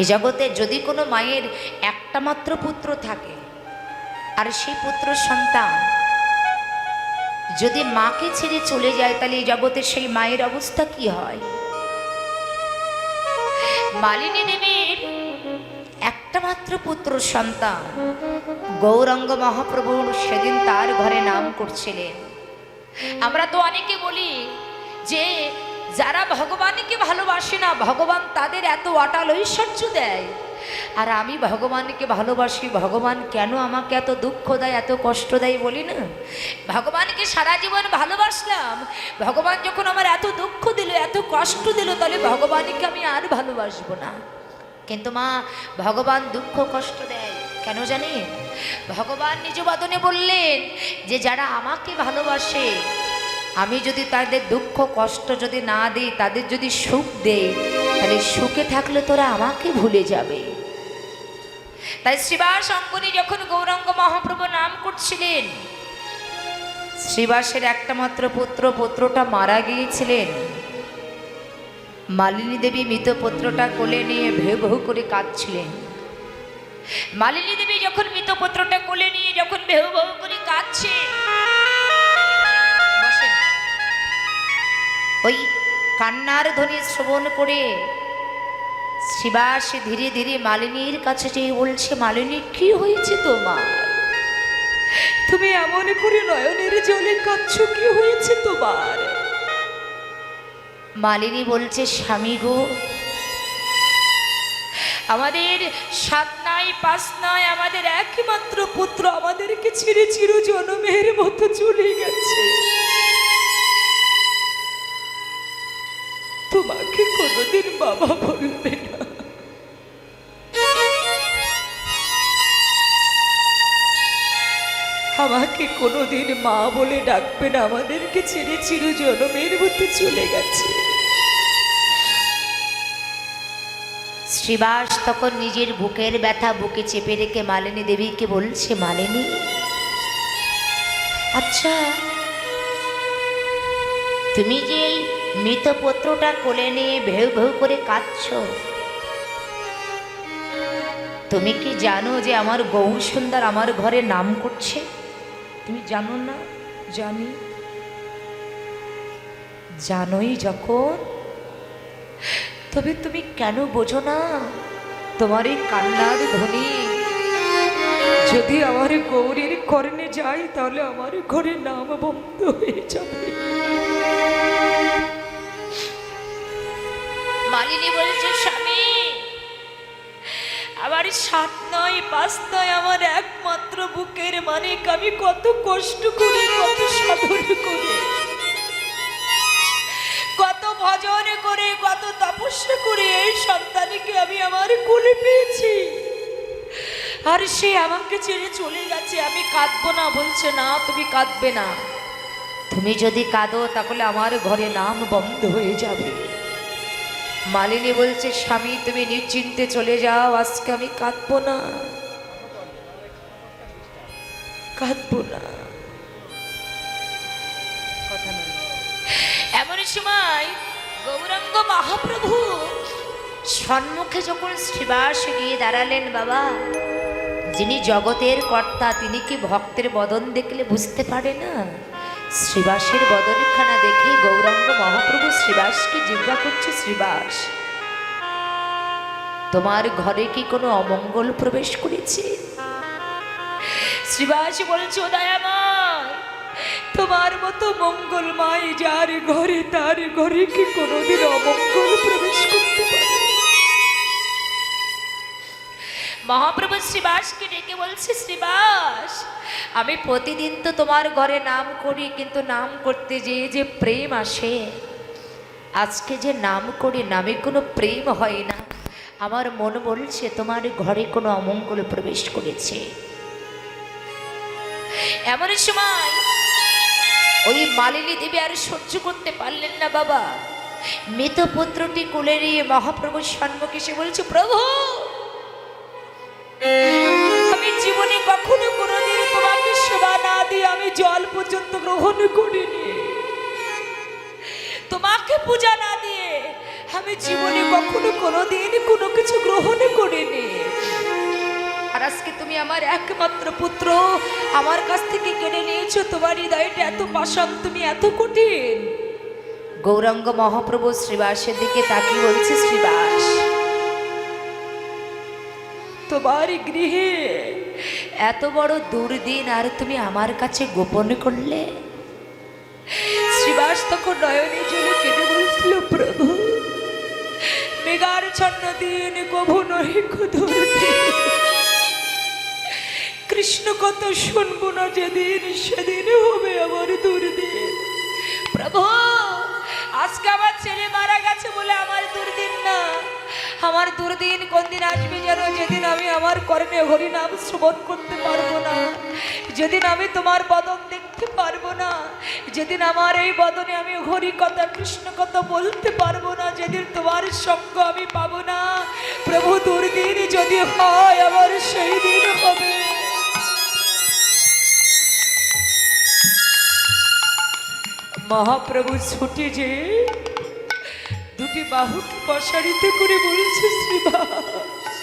এ জগতে যদি কোনো মায়ের একটা মাত্র পুত্র থাকে, আর সেই পুত্র সন্তান যদি মাকে ছেড়ে চলে যায়, তাহলে এই জগতের সেই মায়ের অবস্থা কি হয়? মালিনী দেবীর একটা মাত্র পুত্র সন্তান গৌরাঙ্গ মহাপ্রভু সেদিন তার ঘরে নাম করছিলেন। আমরা তো অনেকে বলি যে যারা ভগবানকে ভালোবাসে না, ভগবান তাদের এত অটাল ঐশ্বর্য দেয়। আর আমি ভগবানকে ভালোবাসি, ভগবান কেন আমাকে এত দুঃখ দেয়, এত কষ্ট দেয় বলি না? ভগবানকে সারা জীবন ভালোবাসলাম। ভগবান যখন আমার এত দুঃখ দিল, এত কষ্ট দিল, তাহলে ভগবানকে আমি আর ভালোবাসবো না। কিন্তু মা, ভগবান দুঃখ, কষ্ট দেয়। কেন জানেন? ভগবান নিজ বদনে বললেন যে, যারা আমাকে ভালোবাসে আমি যদি তাদের দুঃখ, কষ্ট যদি না দিই, তাদের যদি সুখ দেই, তাহলে সুখে থাকলে তোরা আমাকে ভুলে যাবে। তাই শ্রীবাস অঙ্গনী যখন গৌরাঙ্গ মহাপ্রভু নাম করছিলেন, শ্রীবাসের একটা মাত্র পুত্র, পুত্রটা মারা গিয়েছিলেন। মালিনী দেবী মৃত পুত্রটা কোলে নিয়ে ভেউ ভেউ করে কাঁদছিলেন। মালিনী দেবী যখন মৃত পুত্রটা কোলে নিয়ে যখন ভেউ ভেউ করে কাঁদছে ওই কান্নার ধ্বনি শ্রবণ করে শিবাস ধীরে ধীরে মালিনীর কাছে যেয়ে বলছে, মালিনী, কি হয়েছে তোমার? তুমি এমন করে নয়নের জলে কাঁদছো, কি হয়েছে তোমার? মালিনী বলছে, স্বামী গো, আমাদের সাত নাই, পাঁচ নয় আমাদের একমাত্র পুত্র আমাদেরকে ছেড়ে চির জনমের মতো চলে গেছে। তোমাকে কোনোদিন বাবা বলবে না। আমাকে কোনোদিন মা বলে ডাকবে না, আমাদেরকে ছেড়ে চির জনমের মতো চলে গেছে। শ্রীবাস তখন নিজের বুকের ব্যথা বুকে চেপে রেখে মালিনী দেবীকে বলছে, মালিনী আচ্ছা তুমি যে এই মৃত পুত্রটা কোলে নিয়ে ভেউ ভেউ করে কাঁদছ। তুমি কি জানো যে আমার গৌ সুন্দর আমার ঘরে নাম করছে? তুমি জানো না? জানি। জানোই যখন। তবে তুমি কেন বোঝো না? তোমার এই কান্নার ধ্বনি। যদি আমার গৌরীর কর্ণে যাই তাহলে আমার ঘরে নাম বন্ধ হয়ে যাবে। মালিনী বলছে, স্বামী, আমার সাত নয়, পাঁচ নয় আমার একমাত্র বুকের মানিক আমি কত কষ্ট করে, কত সাধন করে। কত ভজন করে, কত তপস্যা করে এই সন্তানকে আমি আমার কোলে পেয়েছি। আর সে আমাকে ছেড়ে চলে গেছে, আমি কাঁদবো না, বলছে, না, তুমি কাঁদবে না। তুমি যদি কাঁদো, তাহলে আমার ঘরে নাম বন্ধ হয়ে যাবে। মালিনী বলছে, স্বামী, তুমি নিশ্চিন্তে চলে যাও, আজকে আমি কাঁদবো না। কাঁদবো না। এমন সময় গৌরাঙ্গ মহাপ্রভু সম্মুখে যখন শ্রীবাস গিয়ে দাঁড়ালেন, বাবা, যিনি জগতের কর্তা, তিনি কি ভক্তের বদন দেখলে বুঝতে পারে না? শ্রীবাসের বদনখানা দেখে গৌরাঙ্গ মহাপ্রভু শ্রীবাসকে জিজ্ঞা করছে, শ্রীবাস, তোমার ঘরে কি কোনো অমঙ্গল প্রবেশ করেছে? শ্রীবাস বলছো, দয়াময়, তোমার মতো মঙ্গলময় যার ঘরে তার ঘরে কি কোনোদিন অমঙ্গল প্রবেশ করতে পারে? মহাপ্রভু শ্রীবাসকে ডেকে বলছে, শ্রীবাস আমি প্রতিদিন তো তোমার ঘরে নাম করি, কিন্তু নাম করতে যেয়ে যে প্রেম আসে, আজকে যে নাম করি নামে কোনো প্রেম হয় না। আমার মন বলছে, তোমার ঘরে কোনো অমঙ্গল প্রবেশ করেছে। এমন সময় ওই মালিনী দেবী আর সহ্য করতে পারলেন না বাবা। মৃত পুত্রটি কোলে নিয়ে মহাপ্রভুর সম্মুখে এসে বলছে, প্রভু, আমি জীবনে কখনো তোমাকে আমি জল পর্যন্ত গ্রহণ করিনি। তোমাকে পূজা না দিয়ে আমি জীবনে কখনো কোনোদিন কোনো কিছু গ্রহণ করিনি। আর আজকে তুমি আমার একমাত্র পুত্র, আমার কাছ থেকে কেড়ে নিয়েছো, তোমার হৃদয়টা এত পাশন তুমি এত কঠিন। গৌরাঙ্গ মহাপ্রভু শ্রীবাসের দিকে তাকিয়ে বলছে, শ্রীবাস তোমার গৃহে। এত বড় দুর্দিন আর তুমি আমার কাছে গোপন করলে? শ্রীবাস তখন নয়নে জলে কেটে বলছিল, প্রভু মেঘার ছন্ন দিন কভু নহে কৃষ্ণ কত শুনব না যেদিন, সেদিন হবে আমার দুর্দিন। প্রভু, আজকে আমার ছেলে মারা গেছে বলে আমার দুর্দিন না। আমার দুর্দিন কোন দিন আসবে যেন? যেদিন আমি আমার কর্মে হরিনাম শ্রবণ করতে পারব না। যেদিন আমি তোমার বদন দেখতে পারব না। যেদিন আমার এই বদনে আমি হরি কথা, কৃষ্ণ কথা বলতে পারব না। যেদিন তোমার সঙ্গ আমি পাবো না। প্রভু, দুর্দিন যদি হয় আমার সেই দিন হবে। মহাপ্রভু ছুটে যে দুটি বাহুকে প্রসারিত করে বলছে শ্রীবাস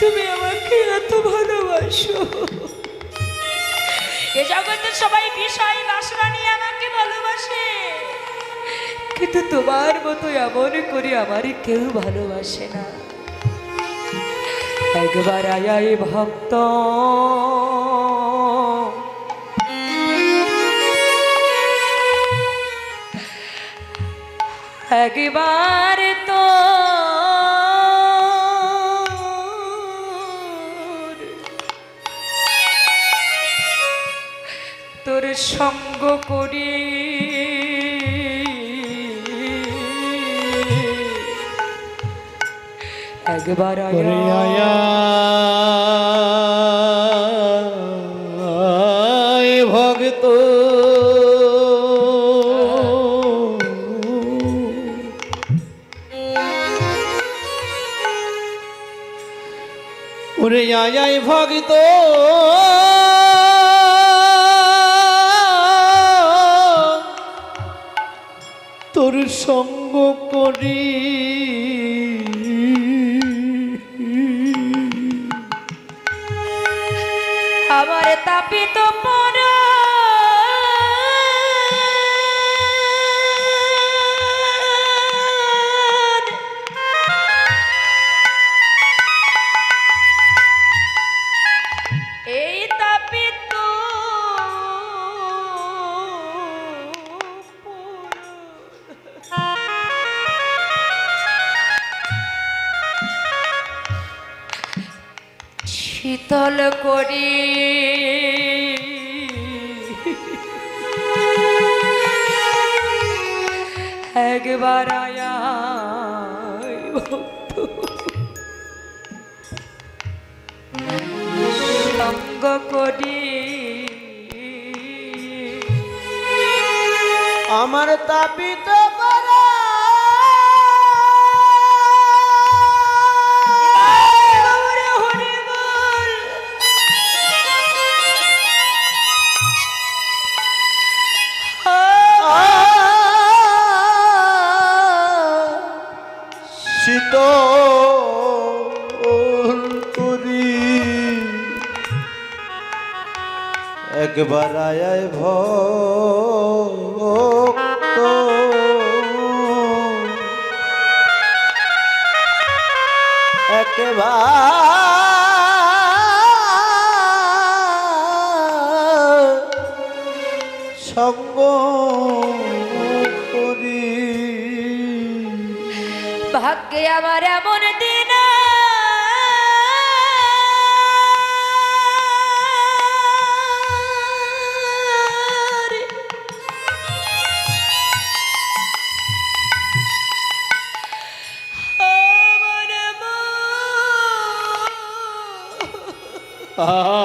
তুমি আমাকে এত ভালোবাসো। এ জগতে সবাই বিষয় বাসনা নিয়ে আমাকে ভালোবাসে। কিন্তু তোমার মতো এমন করে আমারই কেউ ভালোবাসে না। একবার আয়াই ভক্ত একবার তো তোর সঙ্গ করি। একবার আয়। ওরে ভগিত। তোর সঙ্গ করি। আমার তাপিত শীতল করি। একবার ভক্ত সঙ্গ করি। আমার তাপিত শীত করি। একবার আয় ভক্ত আমার এমন দিন আমার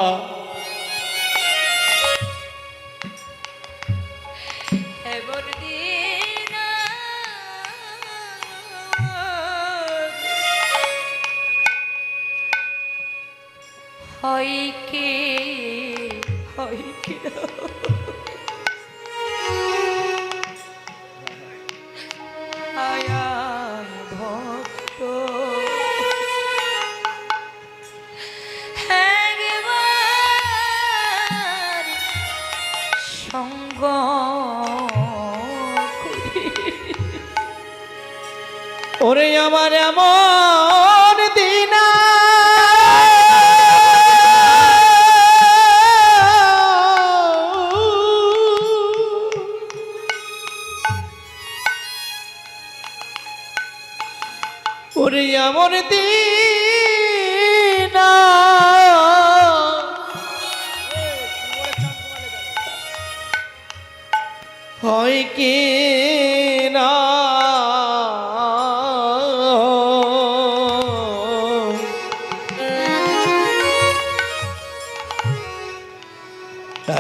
ওরে আমার এমন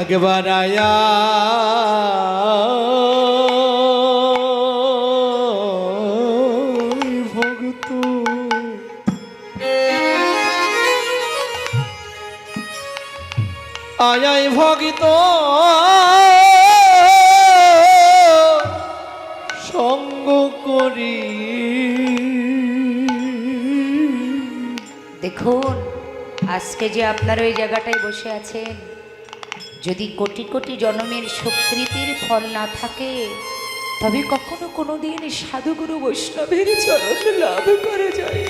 একবার আয়া। ভগত আয়াই ভগিত সঙ্গ করি। দেখুন, আজকে যে আপনারা ওই জায়গাটায় বসে আছেন যদি কোটি কোটি জন্মের সুকৃতির ফল না থাকে, তবে কখনো কোনো দিন সাধুগুরু বৈষ্ণবের চরণ লাভ করা যায়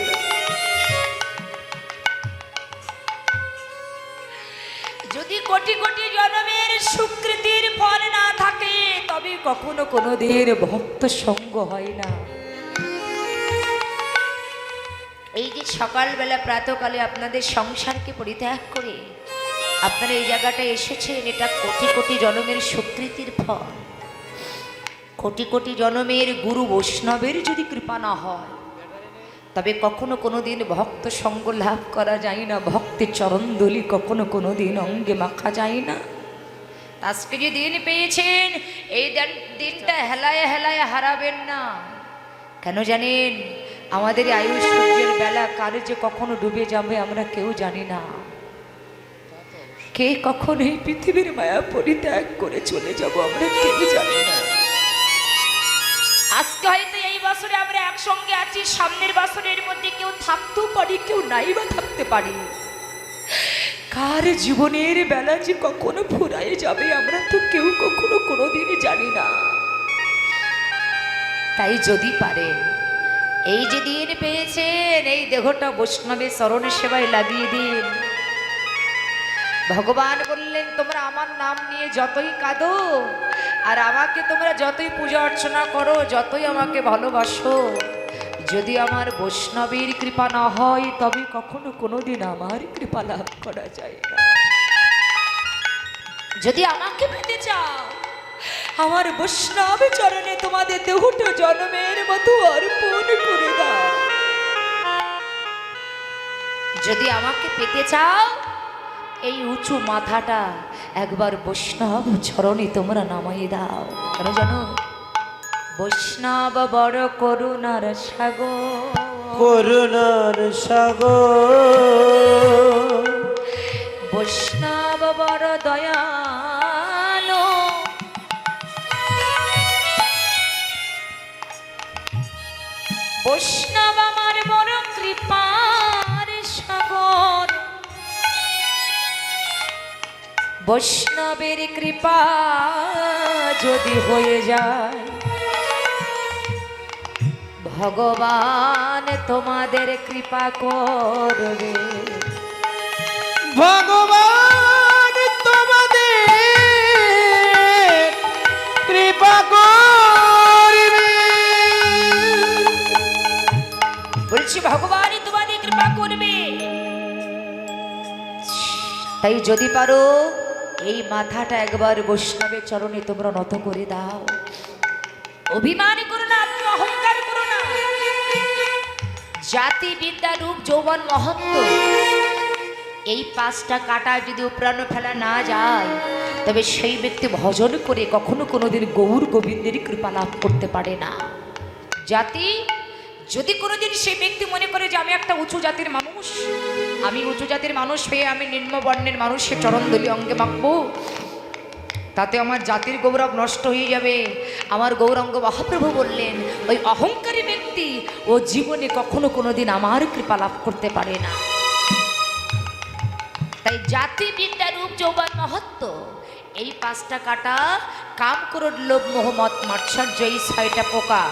যদি কোটি কোটি জন্মের সুকৃতির ফল না থাকে, তবে কখনো কোনো দিন ভক্ত সঙ্গ হয় না। এই যে সকালবেলা প্রাতকালে আপনাদের সংসারকে পরিত্যাগ করে আপনারা এই জায়গাটা এসেছেন এটা কোটি কোটি জনমের স্বীকৃতির ফল। কোটি কোটি জনমের গুরু বৈষ্ণবের যদি কৃপা না হয়, তবে কখনো কোনো দিন ভক্ত সঙ্গ লাভ করা যায় না ভক্তের চরণদলি কখনো কোনো দিন অঙ্গে মাখা যায় না। আজকে যে দিন পেয়েছেন, এই দিন- দিনটা হেলায় হেলায় হারাবেন না। কেন জানেন, আমাদের এই আয়ুষ সূর্যের বেলা কার যে কখনো ডুবে যাবে আমরা কেউ জানি না। কে কখন এই পৃথিবীর মায়া পরিত্যাগ করে চলে যাব আমরা কেউ জানি না। আজকে হয়তো এই বছরে আমরা একসঙ্গে আছি সামনের বছরের মধ্যে কেউ থাকতেও পারি কেউ নাই বা থাকতে পারি। কার জীবনের বেলা যে কখনো ফুরায় যাবে আমরা তো কেউ কখনো কোনোদিনই জানি না। তাই যদি পারেন এই যে দিন পেয়েছেন এই দেহটা বৈষ্ণবের স্মরণের সেবায় লাগিয়ে দিন। ভগবান বললেন, তোমরা আমার নাম নিয়ে যতই কাঁদো, আর আমাকে তোমরা যতই পূজা অর্চনা করো, যতই আমাকে ভালোবাসো, যদি আমার বৈষ্ণবের কৃপা না হয়, তবে কখনো কোনোদিন আমার কৃপা লাভ করা যায় না। যদি আমাকে পেতে চাও, আমার বৈষ্ণব চরণে তোমাদের দেহটা জন্মের মতো অর্পণ করে দাও। যদি আমাকে পেতে চাও এই উঁচু মাথাটা একবার বৈষ্ণব চরণে তোমরা নামাই দাও। কেন জানো? বৈষ্ণব বড় করুণার সাগর। করুণার সাগর। বৈষ্ণব বড় দয়ালো। বৈষ্ণব আমার বৈষ্ণবের কৃপা যদি হয়ে যায় ভগবান তোমাদের কৃপা করবে। ভগবান তোমাদের কৃপা করবে। বলছি ভগবানই তোমাদের কৃপা করবে। তাই যদি পারো এই মাথাটা একবার বৈষ্ণবের চরণে তোমরা নত করে দাও। অভিমান করো না অহংকার করো না। জাতি, বিদ্যা, রূপ, যৌবন, মহত্ব, এই পাঁচটা কাটা যদি উপরানো ফেলা না যায়, তবে সেই ব্যক্তি ভজন করে কখনো কোনোদিন গৌর গোবিন্দের কৃপা লাভ করতে পারে না। জাতি, যদি কোনোদিন সেই ব্যক্তি মনে করে যে আমি একটা উঁচু জাতির মানুষ আমি উঁচু জাতির মানুষ হয়ে আমি নিম্ন বর্ণের মানুষের চরণদলি অঙ্গে মাখবো তাতে আমার জাতির গৌরব নষ্ট হয়ে যাবে। আমার গৌরাঙ্গ মহাপ্রভু বললেন, ওই অহংকারী ব্যক্তি ও জীবনে কখনো কোনোদিন আমার কৃপা লাভ করতে পারে না। তাই জাতি বিদ্যা রূপ যৌবন মহত্ব, এই পাঁচটা কাটা কাম করুন লোভ মোহাম্মদ মাৎসর্য এই ছয়টা পোকা।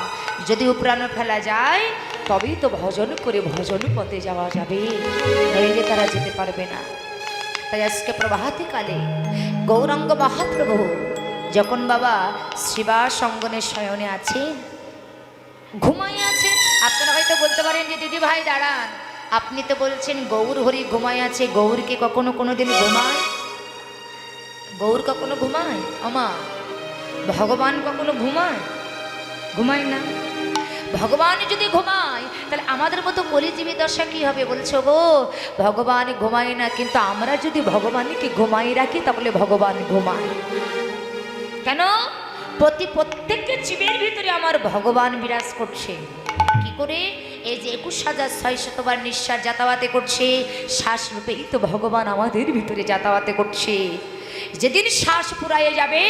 যদি উপরানো ফেলা যায় তবেই তো ভজন করে ভজন পথে যাওয়া যাবে। নইলে তারা যেতে পারবে না। তাই আজকে প্রভাতিকালে গৌরাঙ্গ মহাপ্রভু যখন বাবা শিবা সঙ্গনের শয়নে আছেন ঘুমাই আছেন, আপনারা হয়তো বলতে পারেন যে, দিদি ভাই, দাঁড়ান। আপনি তো বলছেন গৌর হরি ঘুমায় আছে গৌরকে কখনো কোনো দিন ঘুমায়? গৌর কখনো ঘুমায়? আমা ভগবান কখনো ঘুমায়? ঘুমায় না। ভগবান যদি ঘুমায় তাহলে আমাদের মতো কলিজীবী দশা কি হবে বলছো গো? ভগবান ঘুমায় না, কিন্তু আমরা যদি ভগবানকে ঘুমাই রাখি, তাহলে ভগবান ঘুমায়। কেন? প্রতি প্রত্যেককে জীবের ভিতরে আমার ভগবান বিরাজ করছে। কি করে? এই যে একুশ হাজার ছয় শতবার নিঃশ্বাস যাতায়াতে করছে, শ্বাস রূপেই তো ভগবান আমাদের ভিতরে যাতায়াতে করছে। যেদিন শ্বাস পুরাইয়ে যাবে,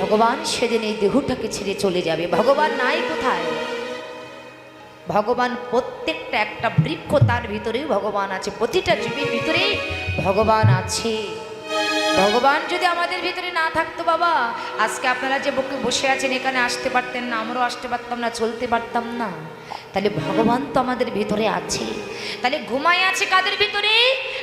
ভগবান সেদিন এই দেহটাকে ছেড়ে চলে যাবে। ভগবান নাই কোথায়? ভগবান প্রত্যেকটা একটা বৃক্ষ তার ভিতরেই ভগবান আছে প্রতিটা জীবের ভিতরেই ভগবান আছে। ভগবান যদি আমাদের ভিতরে না থাকতো বাবা, আজকে আপনারা যে বুকে বসে আছেন, এখানে আসতে পারতেন না, আমরাও আসতে পারতাম না, চলতে পারতাম না। তাহলে ভগবান তো আমাদের ভিতরে আছে। তাহলে ঘুমায় আছে কাদের ভিতরে?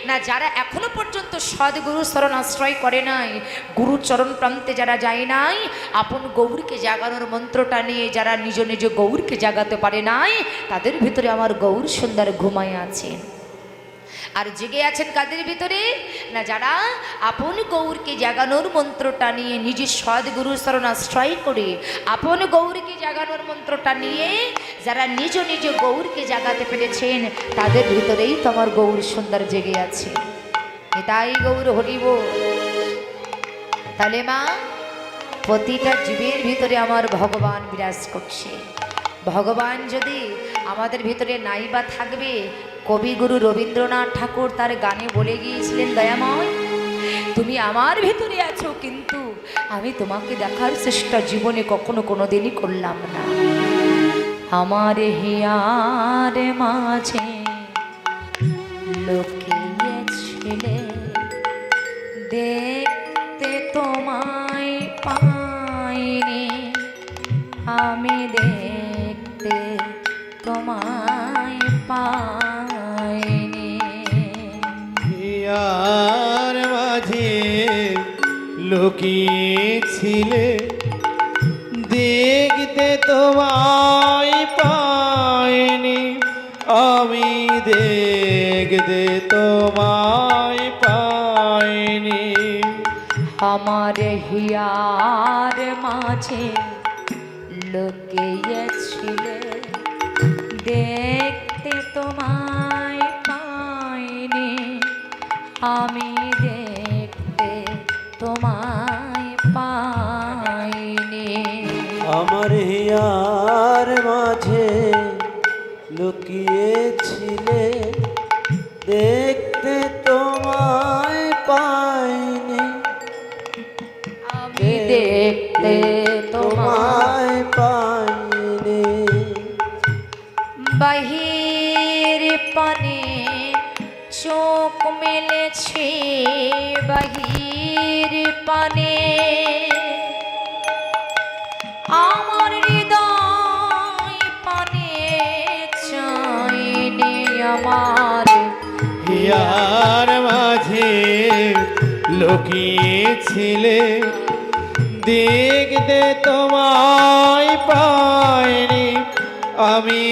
না, যারা এখনও পর্যন্ত সদ্গুরু শরণ আশ্রয় করে নাই, গুরু চরণ প্রান্তে যারা যায় নাই, আপন গৌরকে জাগানোর মন্ত্রটা নিয়ে যারা নিজ নিজ গৌরকে জাগাতে পারে নাই, তাদের ভিতরে আমার গৌর সুন্দর ঘুমায় আছেন। আর জেগে আছেন কাদের ভিতরে? না যারা আপন গৌরকে জাগানোর মন্ত্রটা নিয়ে নিজের সদ্গুরু শরণ আশ্রয় করে আপন গৌরকে জাগানোর মন্ত্রটা নিয়ে যারা নিজ নিজ গৌরকে জাগাতে পেরেছেন, তাদের ভিতরেই তোমার গৌর সুন্দর জেগে আছে। তাই গৌর হরিব। তাহলে মা, প্রতিটা জীবের ভিতরে আমার ভগবান বিরাজ করছে। ভগবান যদি আমাদের ভিতরে নাই বা থাকবে কবিগুরু রবীন্দ্রনাথ ঠাকুর তার গানে বলে গিয়েছিলেন, দয়াময়, তুমি আমার ভিতরে আছো, কিন্তু আমি তোমাকে দেখার চেষ্টা জীবনে কখনো কোনো দিনই করলাম না। আমার হিয়ার মাঝে লুকিয়েছিলে দেখতে তোমায় পাইনি। আমি দেখতে তোমায় পাইনি। হিয়ার মাঝে লুকিয়েছিলে। দেখতে তোমায় পাইনি, আমি দেখতে তোমায় পাইনি। আমার হিয়ার মাঝে লুকিয়েছিলে। দেখতে তোমায় আমি দেখতে তোমায় পাইনি। আমার হিয়ার মাঝে লুকিয়েছিলে দেখতে তোমায় পাইনি। আমি দেখতে তোমায় তোমায় পাইনি। বাহির পানে চোখ মেলেছে বাহির পানে। আমার হৃদয় পানে চাইনি আমার। হিয়ার মাঝে লুকিয়েছিলে, দেখতে তোমায় পাইনি। আমি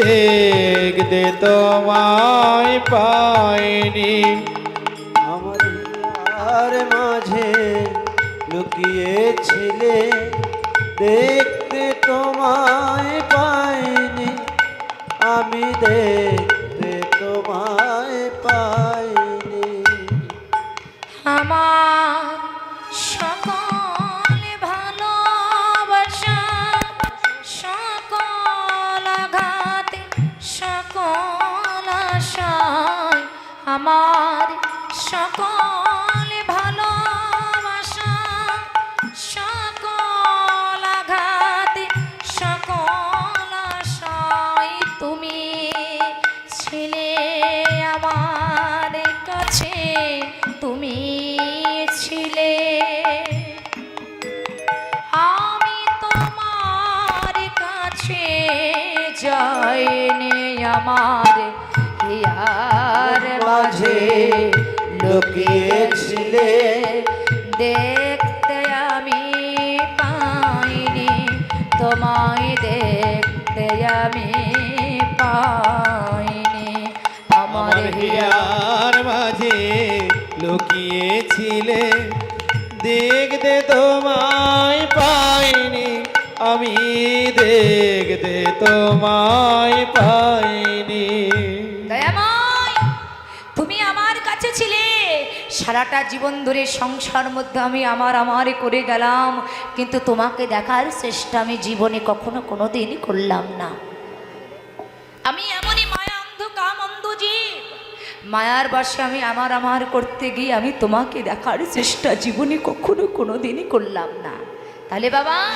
দেখতে তোমায় পাইনি। আমার আর মাঝে লুকিয়েছিলে দেখতে যাইনি আমার হিয়ার মাঝে লুকিয়েছিলে। দেখতে আমি পাইনি তোমায় দেখতে আমি পাইনি। আমার হিয়া হিয়ার মাঝে লুকিয়েছিলে। দেখতে তোমায় পাইনি আমি দেখতে তোমায় পাইনি। তুমি আমার কাছে ছিলে। সারাটা জীবন ধরে সংসার মধ্যে আমি আমার আমার করে গেলাম, কিন্তু তোমাকে দেখার চেষ্টা আমি জীবনে কখনো কোনো দিন করলাম না। আমি এমনই মায়া অন্ধ কাম অন্ধ জীব। মায়ার বাসে আমি আমার আমার করতে গিয়ে আমি তোমাকে দেখার চেষ্টা জীবনে কখনো কোনো দিনই করলাম না। তাহলে বাবা,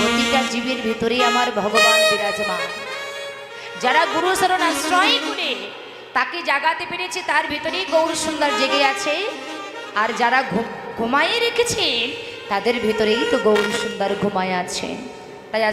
প্রতিটা জীবের ভিতরেই আমার ভগবান বিরাজমান। যারা গুরু শরণ আশ্রয় করে তাকে জাগাতে পেরেছে, তার ভিতরেই গৌর সুন্দর জেগে আছে। আর যারা ঘুম- ঘুমাইয়ে রেখেছে তাদের ভিতরেই তো গৌর সুন্দর ঘুমায় আছেন।